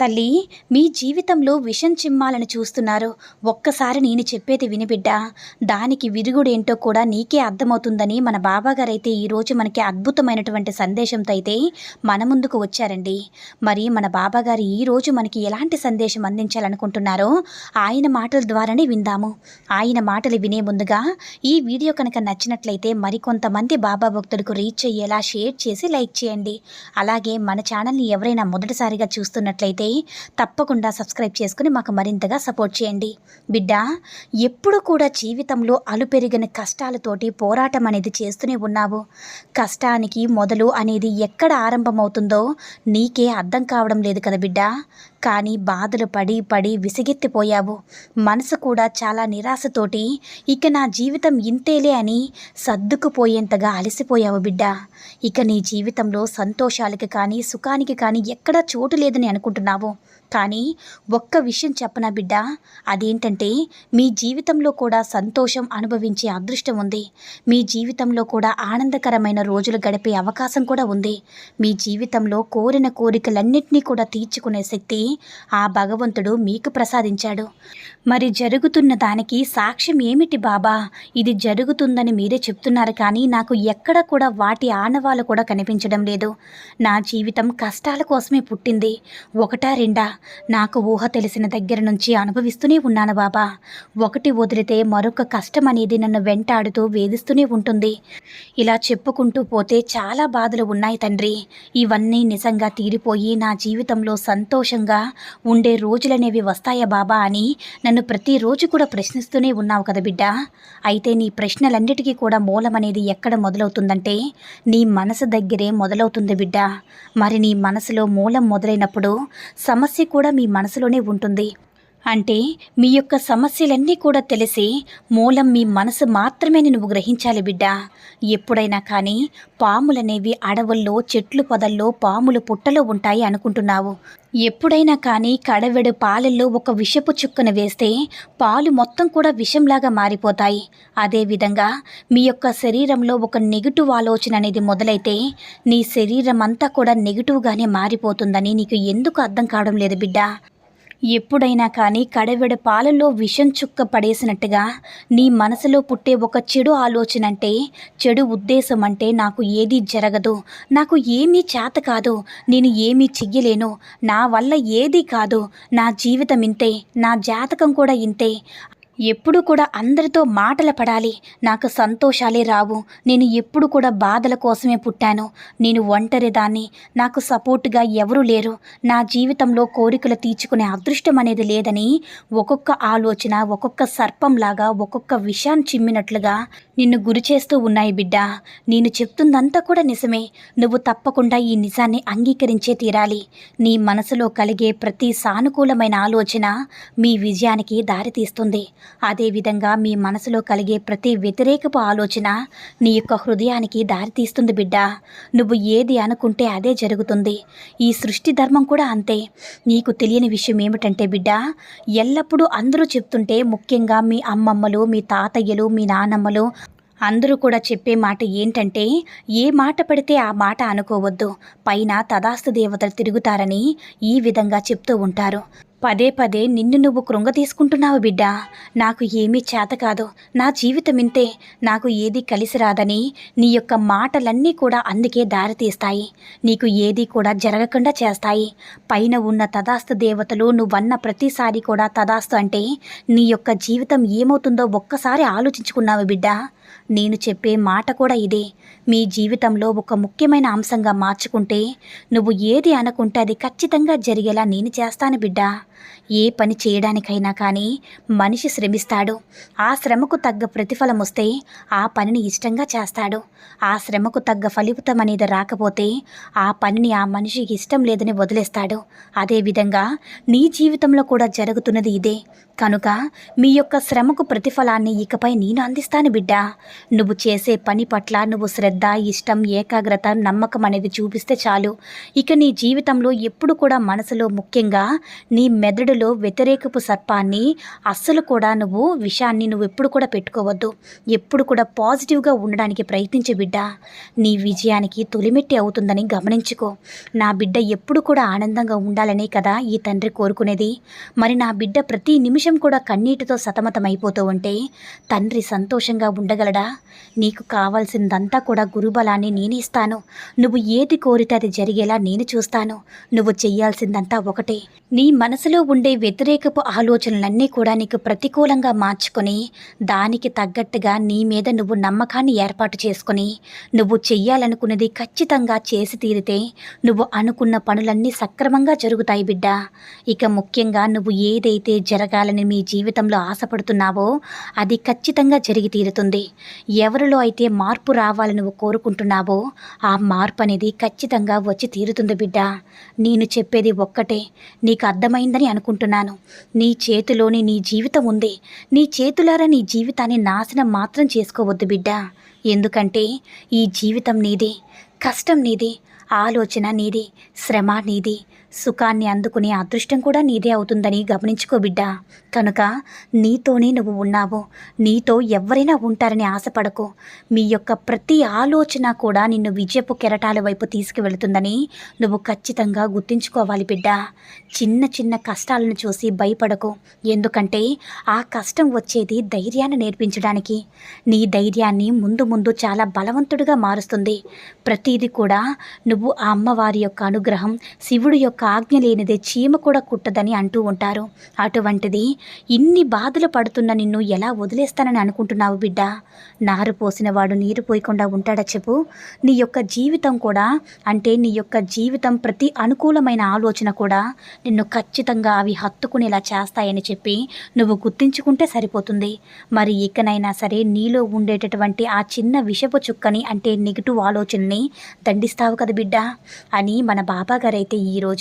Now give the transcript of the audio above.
తల్లి మీ జీవితంలో విషం చిమ్మాలని చూస్తున్నారు. ఒక్కసారి నేను చెప్పేది వినిబిడ్డ దానికి విరుగుడేంటో కూడా నీకే అర్థమవుతుందని మన బాబాగారైతే ఈరోజు మనకి అద్భుతమైనటువంటి సందేశంతో అయితే మన ముందుకు వచ్చారండి. మరి మన బాబాగారు ఈరోజు మనకి ఎలాంటి సందేశం అందించాలనుకుంటున్నారో ఆయన మాటల ద్వారానే విందాము. ఆయన మాటలు వినే ముందుగా ఈ వీడియో కనుక నచ్చినట్లయితే మరికొంతమంది బాబా భక్తులకు రీచ్ అయ్యేలా షేర్ చేసి లైక్ చేయండి. అలాగే మన ఛానల్ని ఎవరైనా మొదటిసారిగా చూస్తున్నట్లయితే తప్పకుండా సబ్స్క్రైబ్ చేసుకుని మాకు మరింతగా సపోర్ట్ చేయండి. బిడ్డ ఎప్పుడు కూడా జీవితంలో అలుపెరిగిన కష్టాలతోటి పోరాటం అనేది చేస్తూనే ఉన్నావు. కష్టానికి మొదలు అనేది ఎక్కడ ఆరంభమవుతుందో నీకే అర్థం కావడం లేదు కదా బిడ్డ. కానీ బాధలు పడి పడి విసిగెత్తిపోయావు. మనసు కూడా చాలా నిరాశతోటి ఇక నా జీవితం ఇంతేలే అని సర్దుకుపోయేంతగా అలసిపోయావు బిడ్డ. ఇక నీ జీవితంలో సంతోషాలకి కానీ సుఖానికి కానీ ఎక్కడా చోటు లేదని అనుకుంటున్నావు. 知不 కానీ ఒక్క విషయం చెప్పనా బిడ్డ? అదేంటంటే మీ జీవితంలో కూడా సంతోషం అనుభవించే అదృష్టం ఉంది. మీ జీవితంలో కూడా ఆనందకరమైన రోజులు గడిపే అవకాశం కూడా ఉంది. మీ జీవితంలో కోరిన కోరికలన్నింటినీ కూడా తీర్చుకునే శక్తి ఆ భగవంతుడు మీకు ప్రసాదించాడు. మరి జరుగుతున్న దానికి సాక్ష్యం ఏమిటి బాబా? ఇది జరుగుతుందని మీరే చెప్తున్నారు కానీ నాకు ఎక్కడ కూడా వాటి ఆనవాలు కూడా కనిపించడం లేదు. నా జీవితం కష్టాల కోసమే పుట్టింది. ఒకటా రెండా? నాకు ఊహ తెలిసిన దగ్గర నుంచి అనుభవిస్తూనే ఉన్నాను బాబా. ఒకటి వదిలితే మరొక కష్టం అనేది నన్ను వెంటాడుతూ వేధిస్తూనే ఉంటుంది. ఇలా చెప్పుకుంటూ పోతే చాలా బాధలు ఉన్నాయి తండ్రి. ఇవన్నీ నిజంగా తీరిపోయి నా జీవితంలో సంతోషంగా ఉండే రోజులనేవి వస్తాయా బాబా అని నన్ను ప్రతిరోజు కూడా ప్రశ్నిస్తూనే ఉన్నావు కదా బిడ్డ. అయితే నీ ప్రశ్నలన్నిటికీ కూడా మూలం అనేది ఎక్కడ మొదలవుతుందంటే నీ మనసు దగ్గరే మొదలవుతుంది బిడ్డ. మరి నీ మనసులో మూలం మొదలైనప్పుడు సమస్య కూడా మీ మనసులోనే ఉంటుంది. అంటే మీ యొక్క సమస్యలన్నీ కూడా తెలిసి మూలం మీ మనసు మాత్రమే నువ్వు గ్రహించాలి బిడ్డ. ఎప్పుడైనా కానీ పాములనేవి అడవుల్లో చెట్లు పొదల్లో పాములు పుట్టలో ఉంటాయి అనుకుంటున్నావు. ఎప్పుడైనా కానీ కడవెడు పాలల్లో ఒక విషపు చుక్కను వేస్తే పాలు మొత్తం కూడా విషంలాగా మారిపోతాయి. అదేవిధంగా మీ యొక్క శరీరంలో ఒక నెగిటివ్ ఆలోచన అనేది మొదలైతే నీ శరీరం అంతా కూడా నెగిటివ్గానే మారిపోతుందని నీకు ఎందుకు అర్థం కావడం లేదు బిడ్డ. ఎప్పుడైనా కానీ కడవెడ పాలలో విషం చుక్క పడేసినట్టుగా నీ మనసులో పుట్టే ఒక చెడు ఆలోచన అంటే చెడు ఉద్దేశం అంటే నాకు ఏదీ జరగదు. నాకు ఏమీ చేత కాదు. నేను ఏమీ చెయ్యలేను. నా వల్ల ఏదీ కాదు. నా జీవితం ఇంతే నా జాతకం కూడా ఇంతే. ఎప్పుడు కూడా అందరితో మాటలు పడాలి. నాకు సంతోషాలే రావు. నేను ఎప్పుడు కూడా బాధల కోసమే పుట్టాను. నేను ఒంటరి దాన్ని నాకు సపోర్ట్గా ఎవరూ లేరు. నా జీవితంలో కోరికలు తీర్చుకునే అదృష్టం అనేది లేదని ఒక్కొక్క ఆలోచన ఒక్కొక్క సర్పంలాగా ఒక్కొక్క విషయాన్ని చిమ్మినట్లుగా నిన్ను గురి చేస్తూ ఉన్నాయి బిడ్డ. నేను చెప్తుందంతా కూడా నిజమే. నువ్వు తప్పకుండా ఈ నిజాన్ని అంగీకరించే తీరాలి. నీ మనసులో కలిగే ప్రతి సానుకూలమైన ఆలోచన మీ విజయానికి దారితీస్తుంది అదేవిధంగా మీ మనసులో కలిగే ప్రతి వ్యతిరేకపు ఆలోచన నీ యొక్క హృదయానికి దారితీస్తుంది బిడ్డ. నువ్వు ఏది అనుకుంటే అదే జరుగుతుంది. ఈ సృష్టి ధర్మం కూడా అంతే. నీకు తెలియని విషయం ఏమిటంటే బిడ్డ ఎల్లప్పుడూ అందరూ చెప్తుంటే ముఖ్యంగా మీ అమ్మమ్మలు మీ తాతయ్యలు మీ నానమ్మలు అందరూ కూడా చెప్పే మాట ఏంటంటే ఏ మాట పడితే ఆ మాట అనుకోవద్దు. పైన తదాస్తు దేవతలు తిరుగుతారని ఈ విధంగా చెప్తూ ఉంటారు. పదే పదే నిన్ను నువ్వు కృంగ తీసుకుంటున్నావు బిడ్డ. నాకు ఏమీ చేత కాదు. నా జీవితం ఇంతే. నాకు ఏది కలిసి రాదని నీ యొక్క మాటలన్నీ కూడా అందుకే దారితీస్తాయి నీకు ఏది కూడా జరగకుండా చేస్తాయి. పైన ఉన్న తదాస్తు దేవతలు నువ్వన్న ప్రతిసారి కూడా తదాస్తు అంటే నీ యొక్క జీవితం ఏమవుతుందో ఒక్కసారి ఆలోచించుకున్నావు బిడ్డ. నేను చెప్పే మాట కూడా ఇదే. మీ జీవితంలో ఒక ముఖ్యమైన అంశంగా మార్చుకుంటే నువ్వు ఏది అనుకుంటే అది ఖచ్చితంగా జరిగేలా నేను చేస్తాను బిడ్డా. ఏ పని చేయడానికైనా కానీ మనిషి శ్రమిస్తాడు. ఆ శ్రమకు తగ్గ ప్రతిఫలం వస్తే ఆ పనిని ఇష్టంగా చేస్తాడు. ఆ శ్రమకు తగ్గ ఫలితం అనేది రాకపోతే ఆ పనిని ఆ మనిషికి ఇష్టం లేదని వదిలేస్తాడు. అదేవిధంగా నీ జీవితంలో కూడా జరుగుతున్నది ఇదే. కనుక మీ యొక్క శ్రమకు ప్రతిఫలాన్ని ఇకపై నేను అందిస్తాను బిడ్డ. నువ్వు చేసే పని పట్ల నువ్వు శ్రద్ధ ఇష్టం ఏకాగ్రత నమ్మకం అనేది చూపిస్తే చాలు. ఇక నీ జీవితంలో ఎప్పుడు కూడా మనసులో ముఖ్యంగా నీ మెదడులో వ్యతిరేకపు సర్పాన్ని అస్సలు కూడా నువ్వు విషాన్ని నువ్వు ఎప్పుడు కూడా పెట్టుకోవద్దు. ఎప్పుడు కూడా పాజిటివ్గా ఉండడానికి ప్రయత్నించే బిడ్డ. నీ విజయానికి తొలిమెట్టి అవుతుందని గమనించుకో. నా బిడ్డ ఎప్పుడు కూడా ఆనందంగా ఉండాలనే కదా ఈ తండ్రి కోరుకునేది. మరి నా బిడ్డ ప్రతి నిమిషం కూడా కన్నీటితో సతమతమైపోతూ ఉంటే తండ్రి సంతోషంగా ఉండగలడా? నీకు కావాల్సిందంతా కూడా గురుబలాన్ని నేను ఇస్తాను. నువ్వు ఏది కోరితే అది జరిగేలా నేను చూస్తాను. నువ్వు చెయ్యాల్సిందంతా ఒకటే. నీ మనసులో ఉండే వ్యతిరేకపు ఆలోచనలన్నీ కూడా నీకు ప్రతికూలంగా మార్చుకొని దానికి తగ్గట్టుగా నీ మీద నువ్వు నమ్మకాన్ని ఏర్పాటు చేసుకొని నువ్వు చెయ్యాలనుకున్నది ఖచ్చితంగా చేసి తీరితే నువ్వు అనుకున్న పనులన్నీ సక్రమంగా జరుగుతాయి బిడ్డ. ఇక ముఖ్యంగా నువ్వు ఏదైతే జరగాలని మీ జీవితంలో ఆశపడుతున్నావో అది ఖచ్చితంగా జరిగి తీరుతుంది. ఎవరిలో అయితే మార్పు రావాలని నువ్వు కోరుకుంటున్నావో ఆ మార్పు అనేది ఖచ్చితంగా వచ్చి తీరుతుంది బిడ్డ. నేను చెప్పేది ఒక్కటే నీకు అర్థమైందని అనుకుంటున్నాను. నీ చేతిలోని నీ జీవితం ఉంది. నీ చేతులారా నీ జీవితాన్ని నాశనం మాత్రం చేసుకోవద్దు బిడ్డ. ఎందుకంటే ఈ జీవితం నీది కష్టం నీది ఆలోచన నీది శ్రమ నీది సుఖాన్ని అందుకునే అదృష్టం కూడా నీదే అవుతుందని గమనించుకో బిడ్డ. కనుక నీతోనే నువ్వు ఉన్నావు. నీతో ఎవరైనా ఉంటారని ఆశపడకు. మీ యొక్క ప్రతి ఆలోచన కూడా నిన్ను విజయపు కెరటాల వైపు తీసుకువెళుతుందని నువ్వు ఖచ్చితంగా గుర్తుంచుకోవాలి బిడ్డ. చిన్న చిన్న కష్టాలను చూసి భయపడకు. ఎందుకంటే ఆ కష్టం వచ్చేది ధైర్యాన్ని నేర్పించడానికి. నీ ధైర్యాన్ని ముందు ముందు చాలా బలవంతుడిగా మారుస్తుంది. ప్రతిదీ కూడా నువ్వు ఆ అమ్మవారి యొక్క అనుగ్రహం శివుడి యొక్క ఆజ్ఞ లేనిదే చీమ కూడా కుట్టదని అంటూ ఉంటారు. అటువంటిది ఇన్ని బాధలు పడుతున్న నిన్ను ఎలా వదిలేస్తానని అనుకుంటున్నావు బిడ్డ? నారు పోసిన వాడు నీరు పోయకుండా ఉంటాడా చెప్పు? నీ యొక్క జీవితం కూడా అంటే నీ యొక్క జీవితం ప్రతి అనుకూలమైన ఆలోచన కూడా నిన్ను ఖచ్చితంగా అవి హత్తుకునేలా చేస్తాయని చెప్పి నువ్వు గుర్తించుకుంటే సరిపోతుంది. మరి ఇకనైనా సరే నీలో ఉండేటటువంటి ఆ చిన్న విషపు చుక్కని అంటే నెగిటివ్ ఆలోచనని దండిస్తావు కదా బిడ్డ? అని మన బాబాగారైతే గారు